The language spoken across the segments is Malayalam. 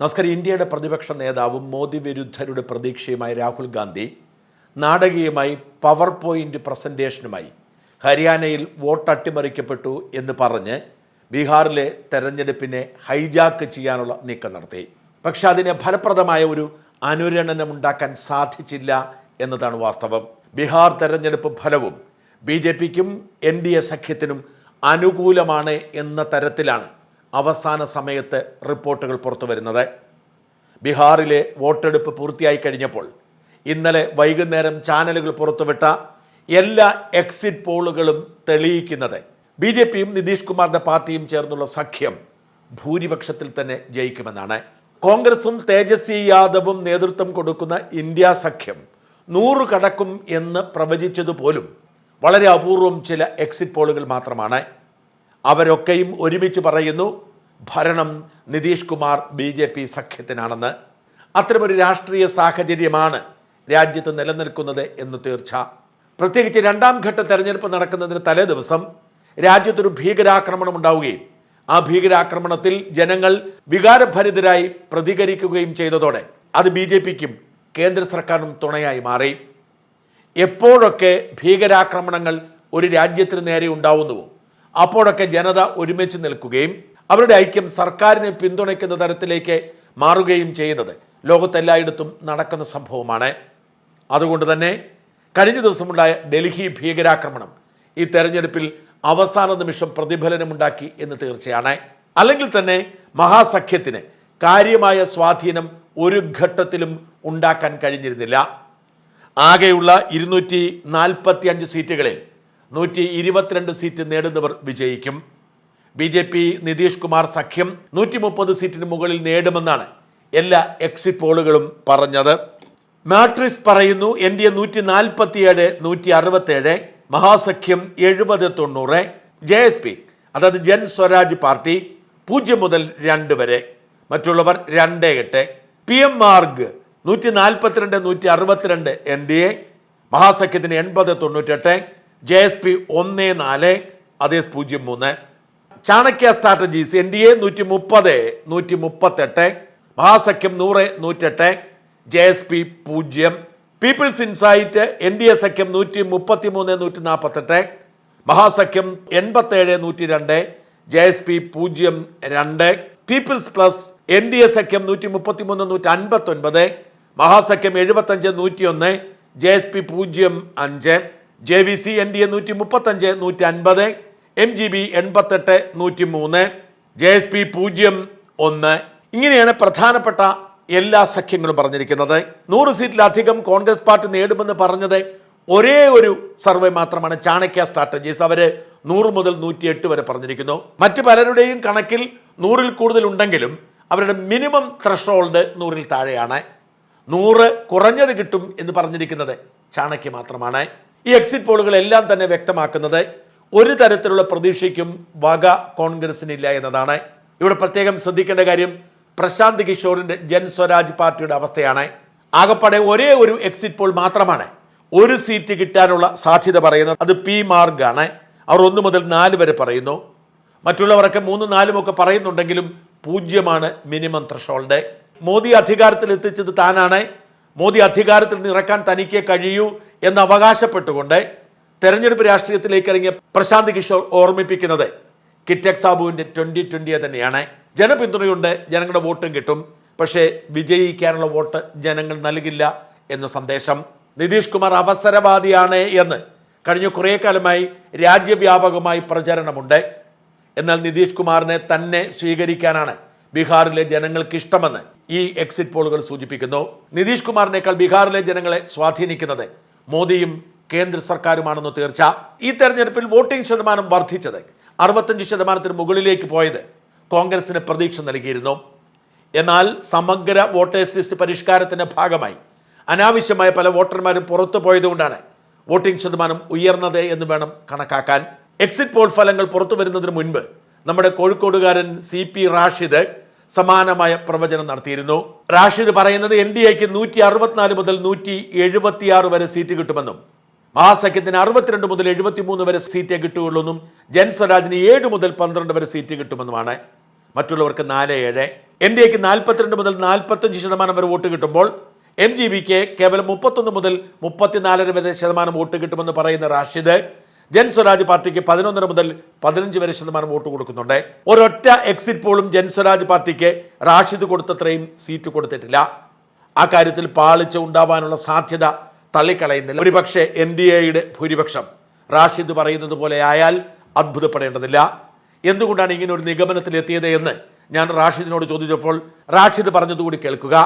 നമസ്കാരം ഇന്ത്യയുടെ പ്രതിപക്ഷ നേതാവും മോദി വിരുദ്ധരുടെ പ്രതീക്ഷയുമായി രാഹുൽ ഗാന്ധി നാടകീയമായി പവർ പോയിന്റ് പ്രസന്റേഷനുമായി ഹരിയാനയിൽ വോട്ട് അട്ടിമറിക്കപ്പെട്ടു എന്ന് പറഞ്ഞ് ബീഹാറിലെ തെരഞ്ഞെടുപ്പിനെ ഹൈജാക്ക് ചെയ്യാനുള്ള നീക്കം നടത്തി. പക്ഷെ അതിന് ഫലപ്രദമായ ഒരു അനുരണനം ഉണ്ടാക്കാൻ സാധിച്ചില്ല എന്നതാണ് വാസ്തവം. ബീഹാർ തെരഞ്ഞെടുപ്പ് ഫലവും ബി ജെ പിക്കും എൻ ഡി എ സഖ്യത്തിനും അനുകൂലമാണ് എന്ന തരത്തിലാണ് അവസാന സമയത്ത് റിപ്പോർട്ടുകൾ പുറത്തു വരുന്നത്. ബീഹാറിലെ വോട്ടെടുപ്പ് പൂർത്തിയായി കഴിഞ്ഞപ്പോൾ ഇന്നലെ വൈകുന്നേരം ചാനലുകൾ പുറത്തുവിട്ട എല്ലാ എക്സിറ്റ് പോളുകളും തെളിയിക്കുന്നത്. ബി ജെ പിയും നിതീഷ് കുമാറിന്റെ പാർട്ടിയും ചേർന്നുള്ള സഖ്യം ഭൂരിപക്ഷത്തിൽ തന്നെ ജയിക്കുമെന്നാണ്. കോൺഗ്രസും തേജസ്വി യാദവും നേതൃത്വം കൊടുക്കുന്ന ഇന്ത്യ സഖ്യം നൂറ് കടക്കും എന്ന് പ്രവചിച്ചതുപോലും വളരെ അപൂർവം ചില എക്സിറ്റ് പോളുകൾ മാത്രമാണ്. അവരൊക്കെയും ഒരുമിച്ച് പറയുന്നു ഭരണം Nitish Kumar B J P സഖ്യത്തിനാണെന്ന്. അത്തരമൊരു രാഷ്ട്രീയ സാഹചര്യമാണ് രാജ്യത്ത് നിലനിൽക്കുന്നത് എന്ന് തീർച്ച. പ്രത്യേകിച്ച് രണ്ടാം ഘട്ട തെരഞ്ഞെടുപ്പ് നടക്കുന്നതിന് തലേ ദിവസം രാജ്യത്തൊരു ഭീകരാക്രമണം ഉണ്ടാവുകയും ആ ഭീകരാക്രമണത്തിൽ ജനങ്ങൾ വികാരഭരിതരായി പ്രതികരിക്കുകയും ചെയ്തതോടെ അത് ബി ജെ പിക്കും കേന്ദ്ര സർക്കാരിനും തുണയായി മാറി. എപ്പോഴൊക്കെ ഭീകരാക്രമണങ്ങൾ ഒരു രാജ്യത്തിന് നേരെ ഉണ്ടാവുന്നുവോ? അപ്പോഴൊക്കെ ജനത ഒരുമിച്ച് നിൽക്കുകയും അവരുടെ ഐക്യം സർക്കാരിനെ പിന്തുണയ്ക്കുന്ന തരത്തിലേക്ക് മാറുകയും ചെയ്യുന്നത് ലോകത്തെല്ലായിടത്തും നടക്കുന്ന സംഭവമാണ്. അതുകൊണ്ട് തന്നെ കഴിഞ്ഞ ദിവസമുണ്ടായ ഡൽഹി ഭീകരാക്രമണം ഈ തെരഞ്ഞെടുപ്പിൽ അവസാന നിമിഷം പ്രതിഫലനമുണ്ടാക്കി എന്ന് തീർച്ചയാണ്. അല്ലെങ്കിൽ തന്നെ മഹാസഖ്യത്തിന് കാര്യമായ സ്വാധീനം ഒരു ഘട്ടത്തിലും ഉണ്ടാക്കാൻ കഴിഞ്ഞിരുന്നില്ല. ആകെയുള്ള ഇരുന്നൂറ്റി നാൽപ്പത്തി അഞ്ച് സീറ്റുകളിൽ നൂറ്റി ഇരുപത്തിരണ്ട് സീറ്റ് നേടുന്നവർ വിജയിക്കും. B J P Nitish Kumar സഖ്യം നൂറ്റി മുപ്പത് സീറ്റിന് മുകളിൽ നേടുമെന്നാണ് എല്ലാ എക്സിറ്റ് പോളുകളും പറഞ്ഞത്. മാട്രിക്സ് പറയുന്നു എൻ ഡി എ നൂറ്റി നാൽപ്പത്തിയേഴ് നൂറ്റി അറുപത്തേഴ് മഹാസഖ്യം എഴുപത് തൊണ്ണൂറ് ജെ എസ് പി അതായത് ജൻ സ്വരാജ് പാർട്ടി പൂജ്യം മുതൽ രണ്ട് വരെ. മറ്റുള്ളവർ രണ്ട് എട്ട്. പി എം മാർഗ് നൂറ്റി നാൽപ്പത്തിരണ്ട് നൂറ്റി അറുപത്തിരണ്ട് എൻ ഡി എ മഹാസഖ്യത്തിന് എൺപത് തൊണ്ണൂറ്റെട്ട് ജെ എസ് പി ഒന്ന് നാല് അതേ പൂജ്യം മൂന്ന്. Chanakya strategies N D A നൂറ്റി മുപ്പത് നൂറ്റി മുപ്പത്തെട്ട് മഹാസഖ്യം നൂറ് നൂറ്റെട്ട്. ജെ എസ് പി പൂജ്യം. People's insight N D A സഖ്യം നൂറ്റി മുപ്പത്തി മൂന്ന് നൂറ്റി നാൽപ്പത്തെട്ട് മഹാസഖ്യം എൺപത്തേഴ് നൂറ്റി രണ്ട് ജെ എസ് പി പൂജ്യം രണ്ട്. People's plus N D A സഖ്യം നൂറ്റി മുപ്പത്തി മൂന്ന് നൂറ്റി അൻപത്തി ഒൻപത് മഹാസഖ്യം എഴുപത്തഞ്ച് നൂറ്റി ഒന്ന് ജെ എസ് പി പൂജ്യം അഞ്ച്. J V C N D A നൂറ്റി മുപ്പത്തഞ്ച് നൂറ്റി അൻപത് എം ജി ബി എൺപത്തെട്ട് നൂറ്റി മൂന്ന് ജെ എസ് പി പൂജ്യം ഒന്ന്. ഇങ്ങനെയാണ് പ്രധാനപ്പെട്ട എല്ലാ സഖ്യങ്ങളും പറഞ്ഞിരിക്കുന്നത്. നൂറ് സീറ്റിലധികം കോൺഗ്രസ് പാർട്ടി നേടുമെന്ന് പറഞ്ഞത് ഒരേ ഒരു സർവേ മാത്രമാണ് ചാണക്യ സ്ട്രാറ്റജീസ്. അവർ നൂറ് മുതൽ നൂറ്റി എട്ട് വരെ പറഞ്ഞിരിക്കുന്നു. മറ്റു പലരുടെയും കണക്കിൽ നൂറിൽ കൂടുതൽ ഉണ്ടെങ്കിലും അവരുടെ മിനിമം ത്രഷോൾഡ് നൂറിൽ താഴെയാണ്. നൂറ് കുറഞ്ഞത് കിട്ടും എന്ന് പറഞ്ഞിരിക്കുന്നത് ചാണക്യ മാത്രമാണ്. ഈ എക്സിറ്റ് പോളുകളെല്ലാം തന്നെ വ്യക്തമാക്കുന്നത് ഒരു തരത്തിലുള്ള പ്രതീക്ഷയ്ക്കും വക കോൺഗ്രസിനില്ല എന്നതാണ്. ഇവിടെ പ്രത്യേകം ശ്രദ്ധിക്കേണ്ട കാര്യം പ്രശാന്ത് കിഷോറിന്റെ ജൻ സ്വരാജ് പാർട്ടിയുടെ അവസ്ഥയാണ്. ആകപ്പാടെ ഒരേ ഒരു എക്സിറ്റ് പോൾ മാത്രമാണ് ഒരു സീറ്റ് കിട്ടാനുള്ള സാധ്യത പറയുന്നത്. അത് പി മാർഗാണ്. അവർ ഒന്ന് മുതൽ നാല് വരെ പറയുന്നു. മറ്റുള്ളവരൊക്കെ മൂന്നും നാലും ഒക്കെ പറയുന്നുണ്ടെങ്കിലും പൂജ്യമാണ് മിനിമം ത്രഷോൾഡ് മോദി അധികാരത്തിൽ എത്തിച്ചത് താനാണ്. മോദി അധികാരത്തിൽ നിന്ന് ഇറക്കാൻ തനിക്കേ കഴിയൂ. എന്ന് അവകാശപ്പെട്ടുകൊണ്ട് തെരഞ്ഞെടുപ്പ് രാഷ്ട്രീയത്തിലേക്ക് ഇറങ്ങിയ പ്രശാന്ത് കിഷോർ ഓർമ്മിപ്പിക്കുന്നത് കിറ്റക് സാബുവിന്റെ ട്വന്റി ട്വന്റിയെ തന്നെയാണ്. ജനപിന്തുണയുണ്ട് ജനങ്ങളുടെ വോട്ടും കിട്ടും. പക്ഷേ വിജയിക്കാനുള്ള വോട്ട് ജനങ്ങൾ നൽകില്ല എന്ന സന്ദേശം. നിതീഷ് കുമാർ അവസരവാദിയാണ് എന്ന് കഴിഞ്ഞ കുറേ കാലമായി രാജ്യവ്യാപകമായി പ്രചരണമുണ്ട്. എന്നാൽ നിതീഷ് കുമാറിനെ തന്നെ സ്വീകരിക്കാനാണ് ബീഹാറിലെ ജനങ്ങൾക്ക് ഇഷ്ടമെന്ന് ഈ എക്സിറ്റ് പോളുകൾ സൂചിപ്പിക്കുന്നു. നിതീഷ് കുമാറിനേക്കാൾ ബീഹാറിലെ ജനങ്ങളെ സ്വാധീനിക്കുന്നത് മോദിയും കേന്ദ്ര സർക്കാരുമാണെന്ന് തീർച്ച. ഈ തെരഞ്ഞെടുപ്പിൽ വോട്ടിംഗ് ശതമാനം വർദ്ധിച്ചത് അറുപത്തഞ്ച് ശതമാനത്തിന് മുകളിലേക്ക് പോയത് കോൺഗ്രസിന് പ്രതീക്ഷ നൽകിയിരുന്നു. എന്നാൽ സമഗ്ര വോട്ടേഴ്സ് ലിസ്റ്റ് പരിഷ്കാരത്തിന്റെ ഭാഗമായി അനാവശ്യമായ പല വോട്ടർമാരും പുറത്തു പോയതുകൊണ്ടാണ് വോട്ടിംഗ് ശതമാനം ഉയർന്നത് എന്ന് വേണം കണക്കാക്കാൻ. എക്സിറ്റ് പോൾ ഫലങ്ങൾ പുറത്തു വരുന്നതിന് മുൻപ് നമ്മുടെ കോഴിക്കോടുകാരൻ സി പി റാഷിദ് സമാനമായ പ്രവചനം നടത്തിയിരുന്നു. റാഷിദ് പറയുന്നത് എൻ ഡി എക്ക് നൂറ്റി അറുപത്തിനാല് മുതൽ നൂറ്റി എഴുപത്തിയാറ് വരെ സീറ്റ് കിട്ടുമെന്നും മഹാസഖ്യത്തിന് അറുപത്തിരണ്ട് മുതൽ എഴുപത്തിമൂന്ന് വരെ സീറ്റേ കിട്ടുകയുള്ളൂ എന്നും ജൻസ്വരാജിന് ഏഴ് മുതൽ പന്ത്രണ്ട് വരെ സീറ്റ് കിട്ടുമെന്നുമാണ്. മറ്റുള്ളവർക്ക് നാല് ഏഴ്. എൻ ഡി എക്ക് നാൽപ്പത്തിരണ്ട് മുതൽ നാൽപ്പത്തഞ്ച് ശതമാനം വരെ വോട്ട് കിട്ടുമ്പോൾ എം ജി ബിക്ക് കേവലം മുപ്പത്തൊന്ന് മുതൽ മുപ്പത്തിനാലര വരെ ശതമാനം വോട്ട് കിട്ടുമെന്ന് പറയുന്ന റാഷിദ് ജൻസ്വരാജ് പാർട്ടിക്ക് പതിനൊന്നര മുതൽ പതിനഞ്ച് വരെ ശതമാനം വോട്ട് കൊടുക്കുന്നുണ്ട്. ഒരൊറ്റ എക്സിറ്റ് പോളും ജൻസ്വരാജ് പാർട്ടിക്ക് റാഷിദ് കൊടുത്തത്രയും സീറ്റ് കൊടുത്തിട്ടില്ല. ആ കാര്യത്തിൽ പാളിച്ച ഉണ്ടാവാനുള്ള സാധ്യത തള്ളിക്കളയുന്നില്ല. ഒരുപക്ഷെ എൻ ഡി എയുടെ ഭൂരിപക്ഷം റാഷിദ് പറയുന്നത് പോലെ ആയാൽ അത്ഭുതപ്പെടേണ്ടതില്ല. എന്തുകൊണ്ടാണ് ഇങ്ങനെ ഒരു നിഗമനത്തിലെത്തിയത് എന്ന് ഞാൻ റാഷിദിനോട് ചോദിച്ചപ്പോൾ റാഷിദ് പറഞ്ഞതുകൂടി കേൾക്കുക.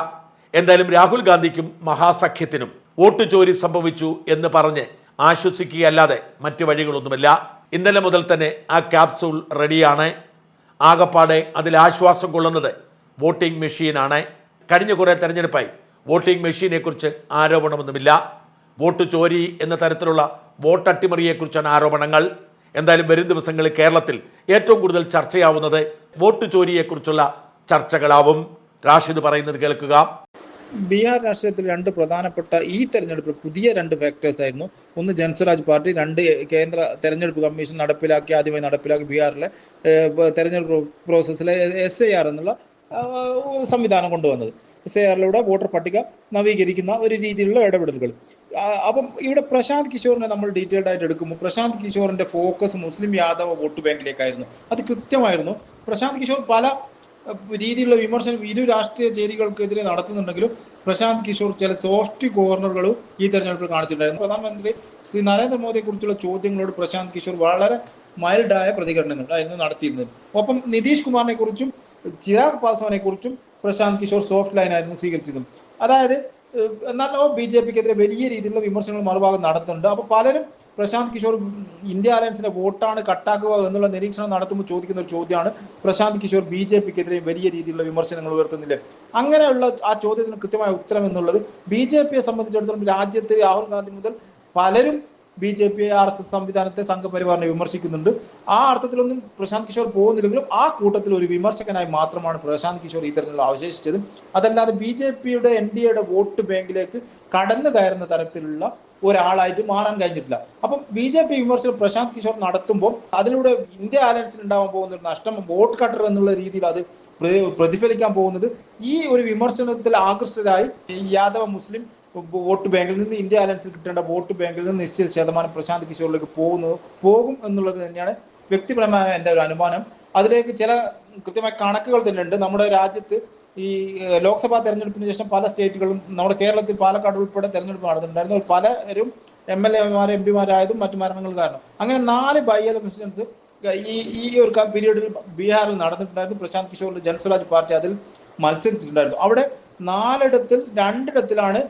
എന്തായാലും രാഹുൽ ഗാന്ധിക്കും മഹാസഖ്യത്തിനും വോട്ട് ചോരി സംഭവിച്ചു എന്ന് പറഞ്ഞ് ആശ്വസിക്കുകയല്ലാതെ മറ്റു വഴികളൊന്നുമില്ല. ഇന്നലെ മുതൽ തന്നെ ആ ക്യാപ്സൂൾ റെഡിയാണ്. ആകപ്പാടെ അതിൽ ആശ്വാസം കൊള്ളുന്നത് വോട്ടിംഗ് മെഷീനാണ്. കഴിഞ്ഞ കുറേ തെരഞ്ഞെടുപ്പായി വോട്ടിംഗ് മെഷീനെ കുറിച്ച് ആരോപണമൊന്നുമില്ല. വോട്ട് ചോരി എന്ന തരത്തിലുള്ള വോട്ട് അട്ടിമറിയെക്കുറിച്ചാണ് ആരോപണങ്ങൾ. എന്തായാലും വരും ദിവസങ്ങളിൽ കേരളത്തിൽ ഏറ്റവും കൂടുതൽ ചർച്ചയാവുന്നത് വോട്ട് ചോരിയെക്കുറിച്ചുള്ള ചർച്ചകളാവും. റാഷിദ് പറയുന്നത് കേൾക്കുക. ബീഹാർ രാഷ്ട്രീയത്തിൽ രണ്ട് പ്രധാനപ്പെട്ട ഈ തെരഞ്ഞെടുപ്പിൽ പുതിയ രണ്ട് ഫാക്ടേഴ്സ് ആയിരുന്നു. ഒന്ന് ജൻസ്വരാജ് പാർട്ടി രണ്ട് കേന്ദ്ര തെരഞ്ഞെടുപ്പ് കമ്മീഷൻ നടപ്പിലാക്കി ആദ്യമായി നടപ്പിലാക്കി ബീഹാറിലെ തെരഞ്ഞെടുപ്പ് പ്രോസസ്സിലെ എസ് ഐ ആർ എന്നുള്ള സംവിധാനം കൊണ്ടുവന്നത്. എസ് ഐ ആറിലൂടെ വോട്ടർ പട്ടിക നവീകരിക്കുന്ന ഒരു രീതിയിലുള്ള ഇടപെടലുകൾ. അപ്പം ഇവിടെ പ്രശാന്ത് കിഷോറിനെ നമ്മൾ ഡീറ്റെയിൽഡ് ആയിട്ട് എടുക്കുമ്പോൾ പ്രശാന്ത് കിഷോറിന്റെ ഫോക്കസ് മുസ്ലിം യാദവ വോട്ട് ബാങ്കിലേക്കായിരുന്നു. അത് കൃത്യമായിരുന്നു. പ്രശാന്ത് കിഷോർ പല രീതിയിലുള്ള വിമർശനം ഇരു രാഷ്ട്രീയ ചേരികൾക്കെതിരെ നടത്തുന്നുണ്ടെങ്കിലും പ്രശാന്ത് കിഷോർ ചില സോഫ്റ്റ് കോർണറുകളും ഈ തെരഞ്ഞെടുപ്പിൽ കാണിച്ചിട്ടുണ്ടായിരുന്നു. പ്രധാനമന്ത്രി ശ്രീ നരേന്ദ്രമോദിയെ കുറിച്ചുള്ള ചോദ്യങ്ങളോട് പ്രശാന്ത് കിഷോർ വളരെ മൈൽഡായ പ്രതികരണങ്ങൾ ആയിരുന്നു നടത്തിയിരുന്നത്. ഒപ്പം നിതീഷ് കുമാറിനെ കുറിച്ചും ചിരാഗ് പാസ്വാനെ കുറിച്ചും പ്രശാന്ത് കിഷോർ സോഫ്റ്റ് ലൈൻ ആയിരുന്നു സ്വീകരിച്ചതും. അതായത് എന്നാലോ ബി ജെ പിക്കെതിരെ വലിയ രീതിയിലുള്ള വിമർശനങ്ങൾ മറുഭാഗം നടത്തുന്നുണ്ട്. അപ്പൊ പലരും പ്രശാന്ത് കിഷോർ ഇന്ത്യ അലയൻസിന്റെ വോട്ടാണ് കട്ടാക്കുക എന്നുള്ള നിരീക്ഷണം നടത്തുമ്പോൾ ചോദിക്കുന്ന ഒരു ചോദ്യമാണ്. പ്രശാന്ത് കിഷോർ ബി ജെ പിക്കെതിരെ വലിയ രീതിയിലുള്ള വിമർശനങ്ങൾ ഉയർത്തുന്നില്ല? അങ്ങനെയുള്ള ആ ചോദ്യത്തിന് കൃത്യമായ ഉത്തരം എന്നുള്ളത് ബി ജെ പിയെ സംബന്ധിച്ചിടത്തോളം രാജ്യത്ത് രാഹുൽ ഗാന്ധി മുതൽ പലരും B J P R S S സംവിധാനത്തെ സംഘപരിവാറിനെ വിമർശിക്കുന്നുണ്ട്. ആ അർത്ഥത്തിലൊന്നും പ്രശാന്ത് കിഷോർ പോകുന്നില്ലെങ്കിലും ആ കൂട്ടത്തിൽ ഒരു വിമർശകനായി മാത്രമാണ് പ്രശാന്ത് കിഷോർ ഈ തെരഞ്ഞെടുപ്പിൽ അവശേഷിച്ചത്. അതല്ലാതെ ബി ജെ പിയുടെ എൻ ഡി എയുടെ വോട്ട് ബാങ്കിലേക്ക് കടന്നു കയറുന്ന തരത്തിലുള്ള ഒരാളായിട്ട് മാറാൻ കഴിഞ്ഞിട്ടില്ല. അപ്പം ബി ജെ പി വിമർശനം പ്രശാന്ത് കിഷോർ നടത്തുമ്പോൾ അതിലൂടെ ഇന്ത്യ അലയൻസിന് ഉണ്ടാവാൻ പോകുന്ന ഒരു നഷ്ടം വോട്ട് കട്ടർ എന്നുള്ള രീതിയിൽ അത് പ്രതിഫലിക്കാൻ പോകുന്നത് ഈ ഒരു വിമർശനത്തിൽ ആകൃഷ്ടരായി യാദവ മുസ്ലിം വോട്ട് ബാങ്കിൽ നിന്ന് ഇന്ത്യ അലയൻസിൽ കിട്ടേണ്ട വോട്ട് ബാങ്കിൽ നിന്ന് നിശ്ചിത ശതമാനം പ്രശാന്ത് കിഷോറിലേക്ക് പോകുന്നത് പോകും എന്നുള്ളത് തന്നെയാണ് വ്യക്തിപരമായ എന്റെ ഒരു അനുമാനം. അതിലേക്ക് ചില കൃത്യമായ കണക്കുകൾ തന്നെ ഉണ്ട്. നമ്മുടെ രാജ്യത്ത് ഈ ലോക്സഭാ തെരഞ്ഞെടുപ്പിന് ശേഷം പല സ്റ്റേറ്റുകളും നമ്മുടെ കേരളത്തിൽ പാലക്കാട് ഉൾപ്പെടെ തെരഞ്ഞെടുപ്പ് നടന്നിട്ടുണ്ടായിരുന്നു. പലരും എം എൽ എമാർ എം പിമാരായതും മറ്റു മരണങ്ങൾ കാരണം. അങ്ങനെ നാല് ബൈ ഇലക്ഷൻസ് ഈ ഈ ഒരു പീരീഡിൽ ബീഹാറിൽ നടന്നിട്ടുണ്ടായിരുന്നു. പ്രശാന്ത് കിഷോറിന്റെ ജനസ്വരാജ് പാർട്ടി അതിൽ മത്സരിച്ചിട്ടുണ്ടായിരുന്നു. അവിടെ നാലിടത്തിൽ രണ്ടിടത്തിലാണ്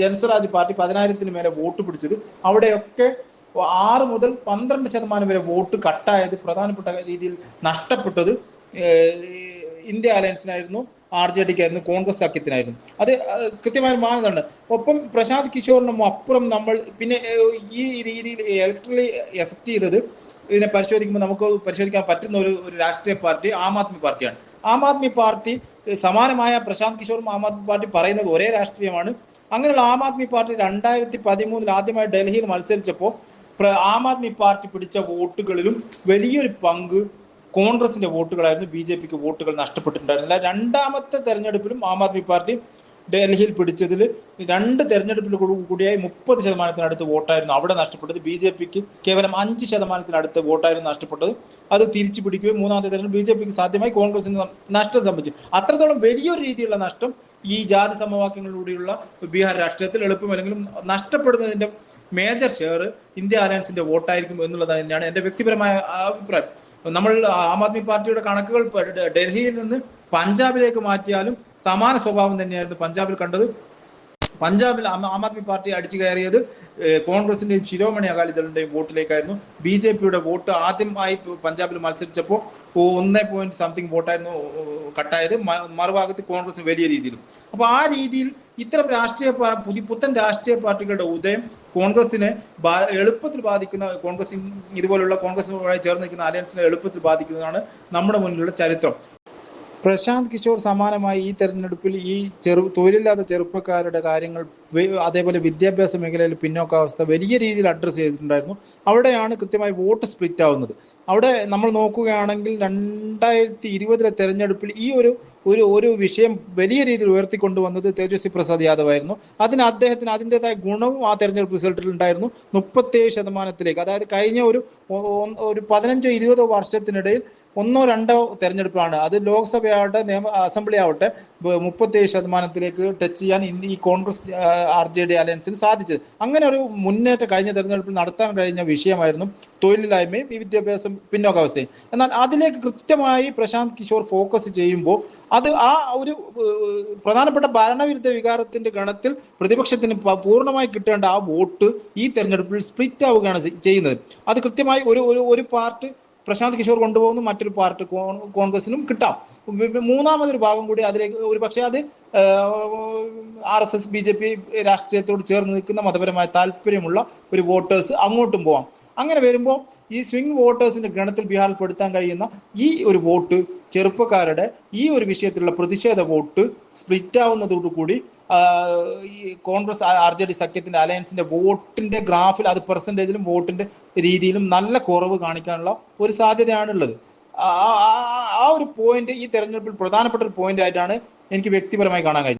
ജനസ്വരാജ് പാർട്ടി പതിനായിരത്തിന് മേലെ വോട്ട് പിടിച്ചത്. അവിടെയൊക്കെ ആറ് മുതൽ പന്ത്രണ്ട് ശതമാനം വരെ വോട്ട് കട്ടായത് പ്രധാനപ്പെട്ട രീതിയിൽ നഷ്ടപ്പെട്ടത് ഇന്ത്യ അലയൻസിനായിരുന്നു ആർ ജെ ഡിക്കായിരുന്നു കോൺഗ്രസ് സഖ്യത്തിനായിരുന്നു. അത് കൃത്യമായ മാനദണ്ഡം. ഒപ്പം പ്രശാന്ത് കിഷോറിനും അപ്പുറം നമ്മൾ പിന്നെ ഈ രീതിയിൽ ഇലക്ട്രലി എഫക്ട് ചെയ്തത് ഇതിനെ പരിശോധിക്കുമ്പോൾ നമുക്ക് പരിശോധിക്കാൻ പറ്റുന്ന ഒരു രാഷ്ട്രീയ പാർട്ടി ആം ആദ്മി പാർട്ടിയാണ്. ആം ആദ്മി പാർട്ടി സമാനമായ പ്രശാന്ത് കിഷോറും ആം ആദ്മി പാർട്ടി പറയുന്നത് ഒരേ രാഷ്ട്രീയമാണ്. അങ്ങനെയുള്ള ആം ആദ്മി പാർട്ടി രണ്ടായിരത്തി പതിമൂന്നിൽ ആദ്യമായി ഡൽഹിയിൽ മത്സരിച്ചപ്പോൾ ആം ആദ്മി പാർട്ടി പിടിച്ച വോട്ടുകളിലും വലിയൊരു പങ്ക് കോൺഗ്രസിന്റെ വോട്ടുകളായിരുന്നു. ബി ജെ പിക്ക് വോട്ടുകൾ നഷ്ടപ്പെട്ടിട്ടുണ്ടായിരുന്നില്ല. രണ്ടാമത്തെ തെരഞ്ഞെടുപ്പിലും ആം ആദ്മി പാർട്ടി ഡൽഹിയിൽ പിടിച്ചതിൽ രണ്ട് തെരഞ്ഞെടുപ്പിൽ കൂടിയായി മുപ്പത് ശതമാനത്തിനടുത്ത് വോട്ടായിരുന്നു അവിടെ നഷ്ടപ്പെട്ടത്. ബി ജെ പിക്ക് കേവലം അഞ്ച് ശതമാനത്തിനടുത്ത് വോട്ടായിരുന്നു നഷ്ടപ്പെട്ടത്. അത് തിരിച്ചു പിടിക്കുകയും മൂന്നാമത്തെ തെരഞ്ഞെടുപ്പ് ബി ജെ പിക്ക് സാധ്യമായി. കോൺഗ്രസിന് നഷ്ടം സംഭവിച്ചു. അത്രത്തോളം വലിയൊരു രീതിയിലുള്ള നഷ്ടം ഈ ജാതി സമവാക്യങ്ങളിലൂടെയുള്ള ബീഹാർ രാഷ്ട്രീയത്തിൽ എളുപ്പമല്ലെങ്കിലും നഷ്ടപ്പെടുന്നതിന്റെ മേജർ ഷെയർ ഇന്ത്യ അലയൻസിന്റെ വോട്ടായിരിക്കും എന്നുള്ളത് തന്നെയാണ് എന്റെ വ്യക്തിപരമായ അഭിപ്രായം. നമ്മൾ ആം ആദ്മി പാർട്ടിയുടെ കണക്കുകൾ ഡൽഹിയിൽ നിന്ന് പഞ്ചാബിലേക്ക് മാറ്റിയാലും സമാന സ്വഭാവം തന്നെയായിരുന്നു പഞ്ചാബിൽ കണ്ടത്. പഞ്ചാബിൽ ആം ആദ്മി പാർട്ടി അടിച്ചു കയറിയത് കോൺഗ്രസിന്റെയും ശിരോമണി അകാലിദളിന്റെയും വോട്ടിലേക്കായിരുന്നു. ബി ജെ പിയുടെ വോട്ട് ആദ്യമായി പഞ്ചാബിൽ മത്സരിച്ചപ്പോൾ ഒന്നേ പോയിന്റ് സംതിങ് വോട്ടായിരുന്നു കട്ടായത്. മറുഭാഗത്ത് കോൺഗ്രസ് വലിയ രീതിയിലും. അപ്പൊ ആ രീതിയിൽ ഇത്തരം രാഷ്ട്രീയ പുതിയ പുത്തൻ രാഷ്ട്രീയ പാർട്ടികളുടെ ഉദയം കോൺഗ്രസിനെ എളുപ്പത്തിൽ ബാധിക്കുന്ന കോൺഗ്രസ് ഇതുപോലുള്ള കോൺഗ്രസുമായി ചേർന്ന് നിൽക്കുന്ന അലയൻസിനെ എളുപ്പത്തിൽ ബാധിക്കുന്നതാണ് നമ്മുടെ മുന്നിലുള്ള ചരിത്രം. പ്രശാന്ത് കിഷോർ സമാനമായി ഈ തെരഞ്ഞെടുപ്പിൽ ഈ ചെറു തൊഴിലില്ലാത്ത ചെറുപ്പക്കാരുടെ കാര്യങ്ങൾ അതേപോലെ വിദ്യാഭ്യാസ മേഖലയിൽ പിന്നോക്കാവസ്ഥ വലിയ രീതിയിൽ അഡ്രസ്സ് ചെയ്തിട്ടുണ്ടായിരുന്നു. അവിടെയാണ് കൃത്യമായി വോട്ട് സ്പ്ലിറ്റ് ആവുന്നത്. അവിടെ നമ്മൾ നോക്കുകയാണെങ്കിൽ രണ്ടായിരത്തി ഇരുപതിലെ തെരഞ്ഞെടുപ്പിൽ ഈ ഒരു ഒരു ഒരു വിഷയം വലിയ രീതിയിൽ ഉയർത്തിക്കൊണ്ടുവന്നത് തേജസ്വി പ്രസാദ് യാദവ് ആയിരുന്നു അതിന് അദ്ദേഹത്തിന് അതിന്റെതായ ഗുണവും ആ തെരഞ്ഞെടുപ്പ് റിസൾട്ടിൽ ഉണ്ടായിരുന്നു. മുപ്പത്തേഴ് ശതമാനത്തിലേക്ക് അതായത് കഴിഞ്ഞ ഒരു ഒരു പതിനഞ്ചോ ഇരുപതോ വർഷത്തിനിടയിൽ ഒന്നോ രണ്ടോ തെരഞ്ഞെടുപ്പാണ് അത് ലോക്സഭയാവട്ടെ നിയമ അസംബ്ലി ആവട്ടെ മുപ്പത്തേഴ് ശതമാനത്തിലേക്ക് ടച്ച് ചെയ്യാൻ ഈ കോൺഗ്രസ് ആർ ജെ ഡി അലയൻസിന് സാധിച്ചത്. അങ്ങനെ ഒരു മുന്നേറ്റം കഴിഞ്ഞ തെരഞ്ഞെടുപ്പിൽ നടത്താൻ കഴിഞ്ഞ വിഷയമായിരുന്നു തൊഴിലില്ലായ്മയും ഈ വിദ്യാഭ്യാസം പിന്നോക്കാവസ്ഥയും. എന്നാൽ അതിലേക്ക് കൃത്യമായി പ്രശാന്ത് കിഷോർ ഫോക്കസ് ചെയ്യുമ്പോൾ അത് ആ ഒരു പ്രധാനപ്പെട്ട ഭരണവിരുദ്ധ വികാരത്തിന്റെ ഗണത്തിൽ പ്രതിപക്ഷത്തിന് പൂർണമായി കിട്ടേണ്ട ആ വോട്ട് ഈ തെരഞ്ഞെടുപ്പിൽ സ്പ്ലിറ്റ് ആവുകയാണ് ചെയ്യുന്നത്. അത് കൃത്യമായി ഒരു ഒരു പാർട്ട് പ്രശാന്ത് കിഷോർ കൊണ്ടുപോകുന്നു മറ്റൊരു പാർട്ടി കോൺ- കോൺഗ്രസിനും കിട്ടാം. മൂന്നാമതൊരു ഭാഗം കൂടി അതിലേക്ക് ഒരു പക്ഷേ അത് R S S B J P രാഷ്ട്രീയത്തോട് ചേർന്ന് നിൽക്കുന്ന മതപരമായ താല്പര്യമുള്ള ഒരു വോട്ടേഴ്സ് അങ്ങോട്ടും പോവാം. അങ്ങനെ വരുമ്പോൾ ഈ സ്വിംഗ് വോട്ടേഴ്സിന്റെ ഗണത്തിൽ ബീഹാറിൽ പെടുത്താൻ കഴിയുന്ന ഈ ഒരു വോട്ട് ചെറുപ്പക്കാരുടെ ഈ ഒരു വിഷയത്തിലുള്ള പ്രതിഷേധ വോട്ട് സ്പ്ലിറ്റ് ആവുന്നതോടുകൂടി ഈ കോൺഗ്രസ് ആർ ജെ ഡി സഖ്യത്തിന്റെ അലയൻസിന്റെ വോട്ടിന്റെ ഗ്രാഫിൽ അത് പെർസെന്റേജിലും വോട്ടിന്റെ രീതിയിലും നല്ല കുറവ് കാണിക്കാനുള്ള ഒരു സാധ്യതയാണുള്ളത്. ആ ഒരു പോയിന്റ് ഈ തെരഞ്ഞെടുപ്പിൽ പ്രധാനപ്പെട്ട ഒരു പോയിന്റ് ആയിട്ടാണ് എനിക്ക് വ്യക്തിപരമായി കാണാൻ കഴിഞ്ഞത്